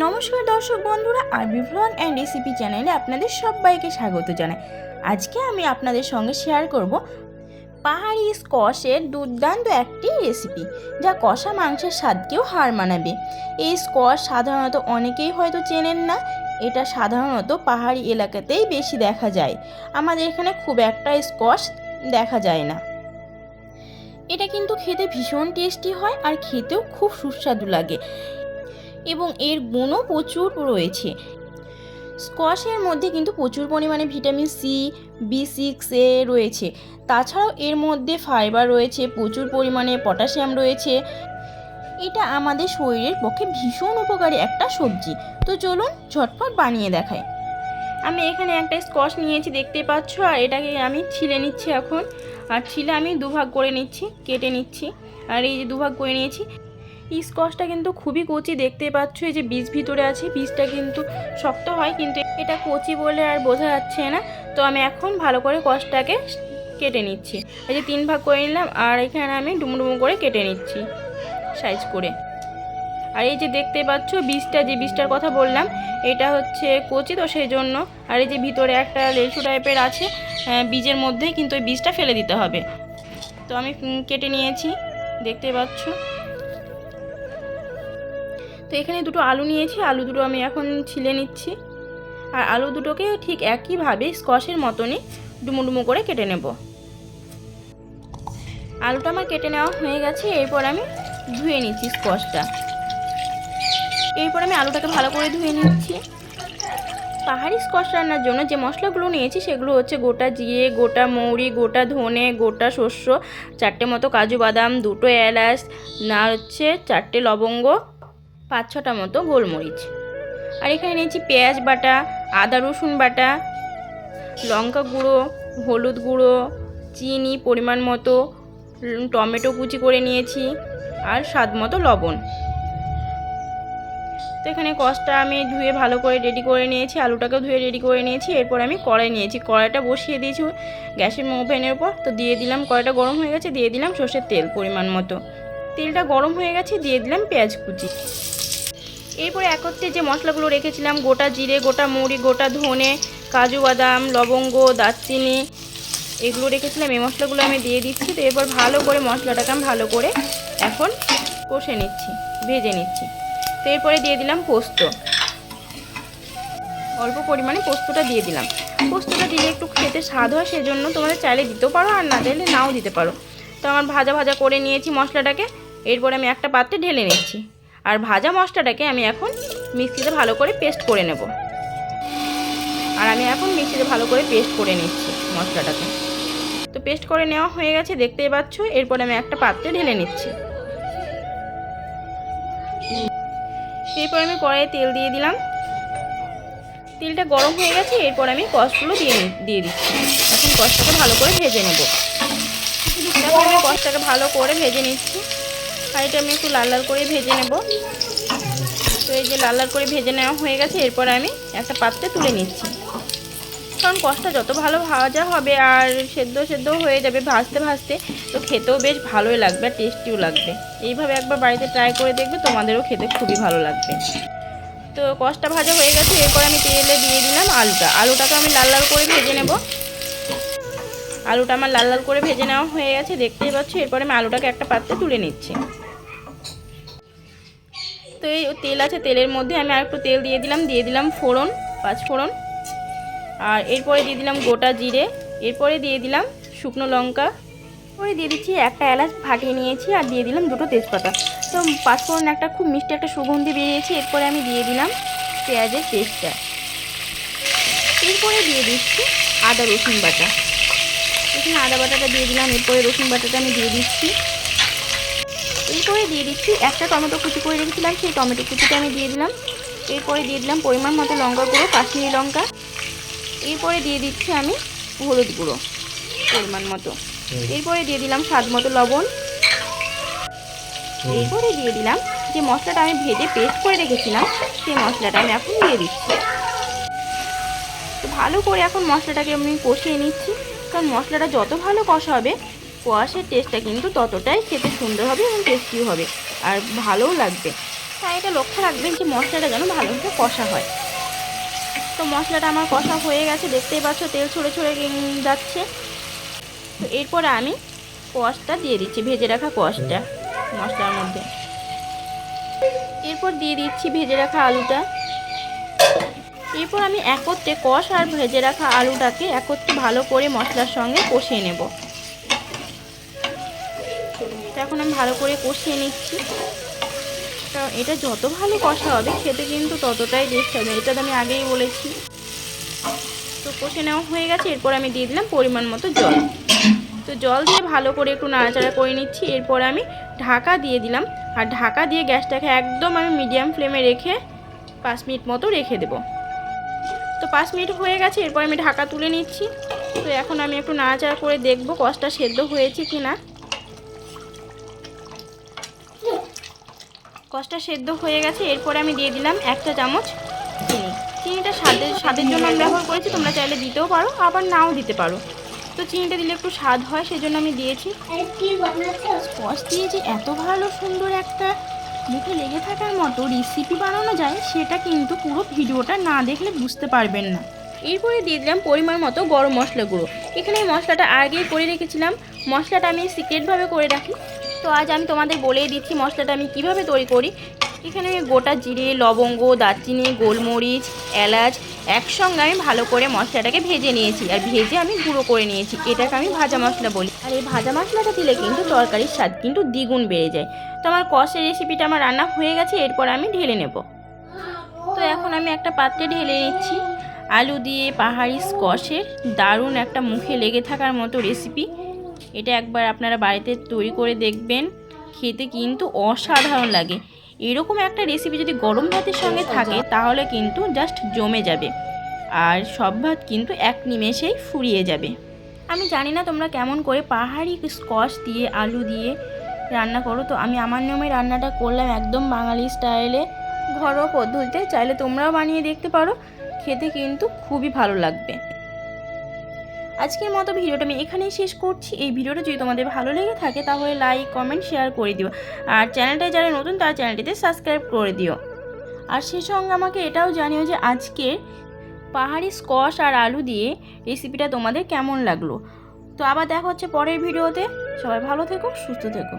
নমস্কার দর্শক বন্ধুরা আরবি ভ্লগ অ্যান্ড রেসিপি চ্যানেলে আপনাদের সবাইকে স্বাগত জানাই। আজকে আমি আপনাদের সঙ্গে শেয়ার করব পাহাড়ি স্কোয়াশের দুর্দান্ত একটি রেসিপি যা কষা মাংসের স্বাদকেও হার মানাবে। এই স্কোয়াশ সাধারণত অনেকেই হয়তো চেনেন না, এটা সাধারণত পাহাড়ি এলাকাতেই বেশি দেখা যায়। আমাদের এখানে খুব একটা স্কোয়াশ দেখা যায় না। এটা কিন্তু খেতে ভীষণ টেস্টি হয় আর খেতেও খুব সুস্বাদু লাগে। এবং এর গুণও প্রচুর রয়েছে। স্কোয়াশের মধ্যে কিন্তু প্রচুর পরিমাণে ভিটামিন সি, বি সিক্স এ রয়েছে। তাছাড়াও এর মধ্যে ফাইবার রয়েছে, প্রচুর পরিমাণে পটাশিয়াম রয়েছে। এটা আমাদের শরীরের পক্ষে ভীষণ উপকারী একটা সবজি। তো চলুন ঝটপট বানিয়ে দেখাই। আমি এখানে একটা স্কোয়াশ নিয়েছি, দেখতে পাচ্ছ? আর এটাকে আমি ছিলে নিচ্ছি এখন। আর ছিলে আমি দুভাগ করে নিচ্ছি, কেটে নিচ্ছি। আর এই যে দুভাগ করে নিয়েছি স্কচটা কিন্তু খুবই কচি, দেখতে পাচ্ছ এই যে বীজ ভিতরে আছে, বীজটা কিন্তু শক্ত হয়, কিন্তু এটা কচি বলে আর বোঝা যাচ্ছে না। তো আমি এখন ভালো করে কষটাকে কেটে নিচ্ছি। এই যে তিন ভাগ করে নিলাম, আর এখানে আমি ডুমো ডুমো করে কেটে নিচ্ছি সাইজ করে। আর এই যে দেখতে পাচ্ছ বীজটা, যে বীজটার কথা বললাম, এটা হচ্ছে কচি, তো সেই জন্য। আর এই যে ভিতরে একটা লেসু টাইপের আছে বীজের মধ্যে কিন্তু ওই বীজটা ফেলে দিতে হবে। তো আমি কেটে নিয়েছি, দেখতে পাচ্ছ। তো এখানে দুটো আলু নিয়েছি, আলু দুটো আমি এখন ছিলে নিচ্ছি। আর আলু দুটোকে ঠিক একইভাবে স্কোয়াশের মতনই ডুমো ডুমো করে কেটে নেব। আলুটা আমার কেটে নেওয়া হয়ে গেছে, এরপর আমি ধুয়ে নিচ্ছি স্কোয়াশটা এরপর আমি আলুটাকে ভালো করে ধুয়ে নিচ্ছি। পাহাড়ি স্কোয়াশ রান্নার জন্য যে মশলাগুলো নিয়েছি, সেগুলো হচ্ছে গোটা জিরে, গোটা মৌরি, গোটা ধনে, গোটা শস্য, চারটে মতো কাজু বাদাম, দুটো এলাচ, না হচ্ছে চারটে লবঙ্গ পাঁচ ছটা মতো গোলমরিচ। আর এখানে নিয়েছি পেঁয়াজ বাটা, আদা রসুন বাটা, লঙ্কা গুঁড়ো, হলুদ গুঁড়ো, চিনি, পরিমাণ মতো টমেটো কুচি করে নিয়েছি, আর স্বাদ মতো লবণ। তো এখানে কষটা আমি ধুয়ে ভালো করে রেডি করে নিয়েছি আলুটাকে ধুয়ে রেডি করে নিয়েছি, এরপর আমি কড়াই নিয়েছি। কড়াইটা বসিয়ে দিয়েছি গ্যাসের ওভেনের উপর। তো দিয়ে দিলাম, কড়াইটা গরম হয়ে গেছে, দিয়ে দিলাম সর্ষের তেল পরিমাণ মতো। তেলটা গরম হয়ে গেছে, দিয়ে দিলাম পেঁয়াজ কুচি। এরপরে একত্রে যে মশলাগুলো রেখেছিলাম, গোটা জিরে, গোটা মুড়ি গোটা ধনে, কাজু বাদাম, লবঙ্গ, দারচিনি, এগুলো রেখেছিলাম। এই মশলাগুলো আমি দিয়ে দিচ্ছি। তো এরপর ভালো করে মশলাটাকে আমি ভালো করে এখন কষে নিচ্ছি, ভেজে নিচ্ছি। তো এরপরে দিয়ে দিলাম পোস্ত। অল্প পরিমাণে পোস্তটা দিয়ে দিলাম। পোস্তটা দিলে একটু খেতে স্বাদ হয়, সেজন্য তোমাদের চাইলে দিতেও পারো, আর না দিলে নাও দিতে পারো। তো আমার ভাজা ভাজা করে নিয়েছি মশলাটাকে। এরপরে আমি একটা পাত্রে ঢেলে নিচ্ছি। আর ভাজা মশলাটাকে আমি এখন মিক্সিতে ভালো করে পেস্ট করে নেব। আর আমি এখন মিক্সিতে ভালো করে পেস্ট করে নিচ্ছি মশলাটাকে। তো পেস্ট করে নেওয়া হয়ে গেছে, দেখতেই পাচ্ছ? এরপর আমি একটা পাত্রে ঢেলে নিচ্ছি। এরপর আমি কড়াইয়ে তেল দিয়ে দিলাম। তেলটা গরম হয়ে গেছে, এরপর আমি কষগুলো দিয়ে দিয়ে দিচ্ছি। এখন কষটাকে ভালো করে ভেজে নেব। তারপর আমি কষটাকে ভালো করে ভেজে নিচ্ছি। এটা আমি একটু লাল লাল করে ভেজে নেব। তো এই যে লাল লাল করে ভেজে নেওয়া হয়ে গেছে, এরপর আমি একটা পাত্রে তুলে নিচ্ছি। কারণ কষটা যত ভালো ভাজা হবে আর সেদ্ধ সেদ্ধ হয়ে যাবে ভাজতে ভাজতে, তো খেতেও বেশ ভালোই লাগবে আর টেস্টিও লাগবে। এইভাবে একবার বাড়িতে ট্রাই করে দেখবে, তোমাদেরও খেতে খুবই ভালো লাগবে। তো কষটা ভাজা হয়ে গেছে, এরপর আমি তেলে দিয়ে দিলাম আলুটা। আলুটাকে আমি লাল লাল করে ভেজে নেব। আলুটা আমার লাল লাল করে ভেজে নেওয়া হয়ে গেছে, দেখতেই পাচ্ছি? এরপরে আমি আলুটাকে একটা পাত্রে তুলে নিচ্ছি। তো এই তেল আছে, তেলের মধ্যে আমি আর একটু তেল দিয়ে দিলাম দিয়ে দিলাম ফোড়ন, পাঁচ ফোড়ন। আর এরপরে দিয়ে দিলাম গোটা জিরে, এরপরে দিয়ে দিলাম শুকনো লঙ্কা। পরে দিয়ে দিচ্ছি একটা এলাচ ফাটিয়ে নিয়েছি আর দিয়ে দিলাম দুটো তেজপাতা। তো পাঁচফোড়ন একটা খুব মিষ্টি একটা সুগন্ধি বেরিয়েছে, এরপরে আমি দিয়ে দিলাম পেঁয়াজের পেস্টটা। এরপরে দিয়ে দিচ্ছি আদা রসুন বাটা। এখানে আদা বাটাটা দিয়ে দিলাম, এরপরে রসুন বাটাটা আমি দিয়ে দিচ্ছি। এরপরে দিয়ে দিচ্ছি। একটা টমেটো কুচি করে রেখেছিলাম সেই টমেটো কুচিটা আমি দিয়ে দিলাম। এরপরে দিয়ে দিলাম পরিমাণ মতো লঙ্কা গুঁড়ো কাশ্মীরি লঙ্কা। এরপরে দিয়ে দিচ্ছি আমি হলুদ গুঁড়ো পরিমাণ মতো। এরপরে দিয়ে দিলাম স্বাদ মতো লবণ। এরপরে দিয়ে দিলাম যে মশলাটা আমি ভেজে পেস্ট করে রেখেছিলাম সেই মশলাটা আমি এখন দিয়ে দিচ্ছি। তো ভালো করে এখন মশলাটাকে আমি কষিয়ে নিচ্ছি কারণ মশলাটা যত ভালো কষা হবে কোয়াশের টেস্টটা কিন্তু ততটাই খেতে সুন্দর হবে এবং টেস্টিও হবে। আর ভালোও লাগবে। তাই এটা লক্ষ্য রাখবেন যে মশলাটা যেন ভালোভাবে কষা হয়। তো মশলাটা আমার কষা হয়ে গেছে, দেখতেই পাচ্ছ তেল ছড়ে ছড়ে যাচ্ছে। তো এরপরে আমি কষটা দিয়ে দিচ্ছি, ভেজে রাখা কষটা মশলার মধ্যে। এরপর দিয়ে দিচ্ছি ভেজে রাখা আলুটা। এরপর আমি একত্রে কষ আর ভেজে রাখা আলুটাকে একত্রে ভালো করে মশলার সঙ্গে কষিয়ে নেব। তো এখন আমি ভালো করে কষিয়ে নিচ্ছি। কারণ এটা যত ভালো কষা হবে, খেতে কিন্তু ততটাই টেস্ট হবে। এটা আমি আগেই বলেছি। তো কষে নেওয়া হয়ে গেছে, এরপর আমি দিয়ে দিলাম পরিমাণ মতো জল। তো জল দিয়ে ভালো করে একটু নাড়াচাড়া করে নিচ্ছি। এরপর আমি ঢাকা দিয়ে দিলাম। আর ঢাকা দিয়ে গ্যাসটাকে একদম আমি মিডিয়াম ফ্লেমে রেখে পাঁচ মিনিট মতো রেখে দেবো। তো পাঁচ মিনিট হয়ে গেছে, এরপর আমি ঢাকা তুলে নিচ্ছি। তো এখন আমি একটু নাড়াচাড়া করে দেখব কষটা সেদ্ধ হয়েছে কি না কষটা সেদ্ধ হয়ে গেছে, এরপরে আমি দিয়ে দিলাম একটা চামচ চিনি। চিনিটা স্বাদের স্বাদের জন্য আমি ব্যবহার করেছি, তোমরা চাইলে দিতেও পারো, আবার নাও দিতে পারো। তো চিনিটা দিলে একটু স্বাদ হয়, সেজন্য আমি দিয়েছি। স্কচ দিয়ে যে এত ভালো সুন্দর একটা মুখে লেগে থাকার মতো রেসিপি বানানো যায়, সেটা কিন্তু পুরো ভিডিওটা না দেখলে বুঝতে পারবেন না। এরপরে দিয়ে দিলাম পরিমাণ মতো গরম মশলা গুঁড়ো। এখানে এই মশলাটা আগেই করে রেখেছিলাম। মশলাটা আমি সিক্রেটভাবে করে রাখি। তো আজ আমি তোমাদের বলেই দিচ্ছি মশলাটা আমি কীভাবে তৈরি করি। এখানে গোটা জিরে, লবঙ্গ, দারচিনি, গোলমরিচ, এলাচ একসঙ্গে আমি ভালো করে মশলাটাকে ভেজে নিয়েছি। আর ভেজে আমি গুঁড়ো করে নিয়েছি। এটাকে আমি ভাজা মশলা বলি। আর এই ভাজা মশলাটা দিলে কিন্তু তরকারির স্বাদ কিন্তু দ্বিগুণ বেড়ে যায়। তো আমার কষের রেসিপিটা আমার রান্না হয়ে গেছে, এরপর আমি ঢেলে নেব। তো এখন আমি একটা পাত্রে ঢেলে নিচ্ছি। আলু দিয়ে পাহাড়ি স্কচের দারুণ একটা মুখে লেগে থাকার মতো রেসিপি এটা একবার আপনারা বাড়িতে তৈরি করে দেখবেন, খেতে কিন্তু অসাধারণ লাগে। এরকম একটা রেসিপি যদি গরম ভাতের সঙ্গে থাকে, তাহলে কিন্তু জাস্ট জমে যাবে। আর সব ভাত কিন্তু এক নিমেষেই ফুরিয়ে যাবে। আমি জানি না তোমরা কেমন করে পাহাড়ি স্কচ দিয়ে, আলু দিয়ে রান্না করো, তো আমি আমার নিয়মে রান্নাটা করলাম একদম বাঙালি স্টাইলে ঘরোয়া পদ্ধতিতে, চাইলে তোমরাও বানিয়ে দেখতে পারো। খেতে কিন্তু খুবই ভালো লাগবে। আজকের মতো ভিডিওটা আমি এখানেই শেষ করছি। এই ভিডিওটা যদি তোমাদের ভালো লেগে থাকে, তাহলে লাইক কমেন্ট শেয়ার করে দিও। আর চ্যানেলটায় যারা নতুন, তারা চ্যানেলটিতে সাবস্ক্রাইব করে দিও। আর সেই সঙ্গে আমাকে এটাও জানিও যে আজকের পাহাড়ি স্কশ আর আলু দিয়ে রেসিপিটা তোমাদের কেমন লাগল। তো আবার দেখা হচ্ছে পরের ভিডিওতে। সবাই ভালো থেকো, সুস্থ থেকো।